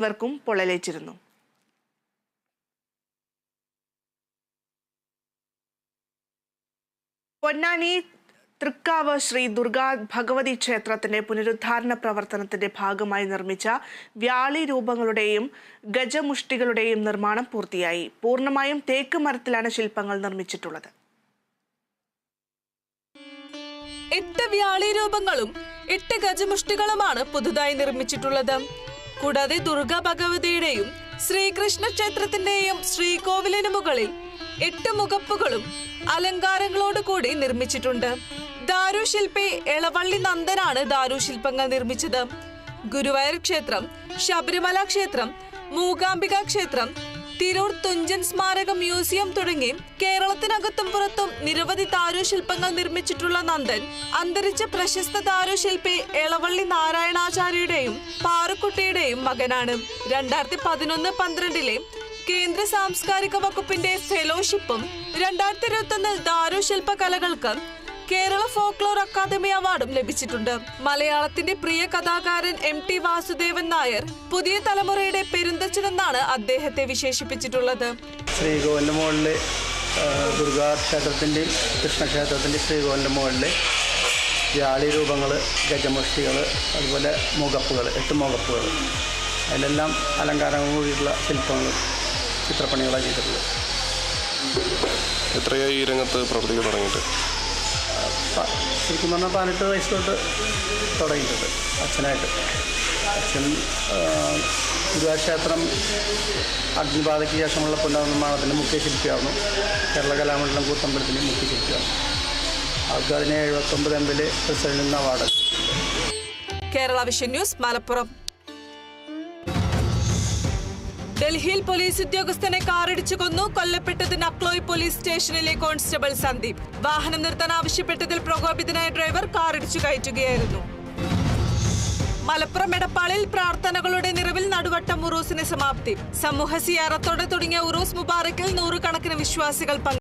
ഇവർക്കും പൊള്ളലേറ്റിരുന്നു. പൊന്നാനി തൃക്കാവ് ശ്രീ ദുർഗാ ഭഗവതി ക്ഷേത്രത്തിന്റെ പുനരുദ്ധാരണ പ്രവർത്തനത്തിന്റെ ഭാഗമായി നിർമ്മിച്ച വ്യാളി രൂപങ്ങളുടെയും ഗജമുഷ്ടികളുടെയും നിർമ്മാണം പൂർത്തിയായി. പൂർണമായും തേക്ക് മരത്തിലാണ് ശില്പങ്ങൾ നിർമ്മിച്ചിട്ടുള്ളത്. എട്ട് വ്യാളി രൂപങ്ങളും എട്ട് ഗജമുഷ്ടികളുമാണ് പുതുതായി നിർമ്മിച്ചിട്ടുള്ളത്. കൂടാതെ ദുർഗ ഭഗവതിയുടെയും ശ്രീകൃഷ്ണ ക്ഷേത്രത്തിന്റെയും ശ്രീകോവിലിന് മുകളിൽ എട്ട് മുഖപ്പുകളും അലങ്കാരങ്ങളോട് കൂടി നിർമ്മിച്ചിട്ടുണ്ട്. ദാരുശില്പി എളവള്ളി നന്ദനാണ് ദാരുശില്പങ്ങൾ നിർമ്മിച്ചത്. ഗുരുവായൂർ ക്ഷേത്രം ശബരിമല ക്ഷേത്രം മൂകാംബിക ക്ഷേത്രം തിരൂർ തുഞ്ചൻ സ്മാരക മ്യൂസിയം തുടങ്ങി കേരളത്തിനകത്തും പുറത്തും നിരവധി താരുശില്പങ്ങൾ നിർമ്മിച്ചിട്ടുള്ള നന്ദൻ അന്തരിച്ച പ്രശസ്ത താരുശില്പി എളവള്ളി നാരായണാചാര്യയുടെയും പാറുക്കുട്ടിയുടെയും മകനാണ്. രണ്ടായിരത്തി പതിനൊന്ന് പന്ത്രണ്ടിലെ കേന്ദ്ര സാംസ്കാരിക വകുപ്പിന്റെ ഫെലോഷിപ്പും രണ്ടായിരത്തി ഇരുപത്തൊന്നിൽ ദാരുശില്പ കലകൾക്ക് കേരള ഫോക്ലോർ അക്കാദമി അവാർഡും ലഭിച്ചിട്ടുണ്ട്. മലയാളത്തിന്റെ പ്രിയ കഥാകാരൻ എം ടി വാസുദേവൻ നായർ പുതിയ തലമുറയുടെ പെരുന്തച്ചനെന്നാണ് അദ്ദേഹത്തെ വിശേഷിപ്പിച്ചിട്ടുള്ളത്. ശ്രീകോവിലിന്റെ മുകളിൽ ദുർഗാ ക്ഷേത്രത്തിന്റെയും ശ്രീ ശ്രീകോവിലിന്റെ മുകളിൽ വ്യാളി രൂപങ്ങൾ ഗജമുഷ്ടികൾ അതുപോലെ മുഖപ്പുകൾ എട്ട് മുഖപ്പുകൾ അതിലെല്ലാം അലങ്കാരങ്ങൾ കൂടിയിട്ടുള്ള ശില്പങ്ങൾ ചിത്രപ്പണികളാണ് ചെയ്തിട്ടുള്ളത്. എത്രയായി ഈ രംഗത്ത് പ്രവർത്തിക്കാൻ തുടങ്ങിയിട്ട്? ശരിക്കും പറഞ്ഞാൽ പതിനെട്ട് വയസ്സ് തൊട്ട് തുടങ്ങിയിട്ടുണ്ട് അച്ഛനായിട്ട്. അച്ഛൻ ഗുരുവാക്ഷേത്രം അഗ്നിബാധയ്ക്ക് ശേഷമുള്ള പുനർനിർമ്മാണത്തിന്റെ മുഖ്യ ശില്പിയായിരുന്നു. കേരള കലാമണ്ഡലം കൂത്തമ്പലത്തിന്റെ മുഖ്യ ശില്പിയാണ് ആൾക്ക് അതിന് എഴുപത്തൊമ്പത് M L award. Kerala vision news Malappuram. ഡൽഹിയിൽ പോലീസ് ഉദ്യോഗസ്ഥനെ കാറിടിച്ചു കൊന്നു. കൊല്ലപ്പെട്ടത് നക്ലോയ് പോലീസ് സ്റ്റേഷനിലെ കോൺസ്റ്റബിൾ സന്ദീപ്. വാഹനം നിർത്താൻ ആവശ്യപ്പെട്ടതിൽ പ്രകോപിതനായ ഡ്രൈവർ കാറിടിച്ചു കയറ്റുകയായിരുന്നു. മലപ്പുറം എടപ്പാളിൽ പ്രാർത്ഥനകളുടെ നിറവിൽ നടുവട്ടം ഉറൂസിന് സമാപ്തി. സമൂഹ സിയാറത്തോടെ തുടങ്ങിയ ഉറൂസ് മുബാറക്കിൽ നൂറുകണക്കിന് വിശ്വാസികൾ പങ്കെടുത്തു.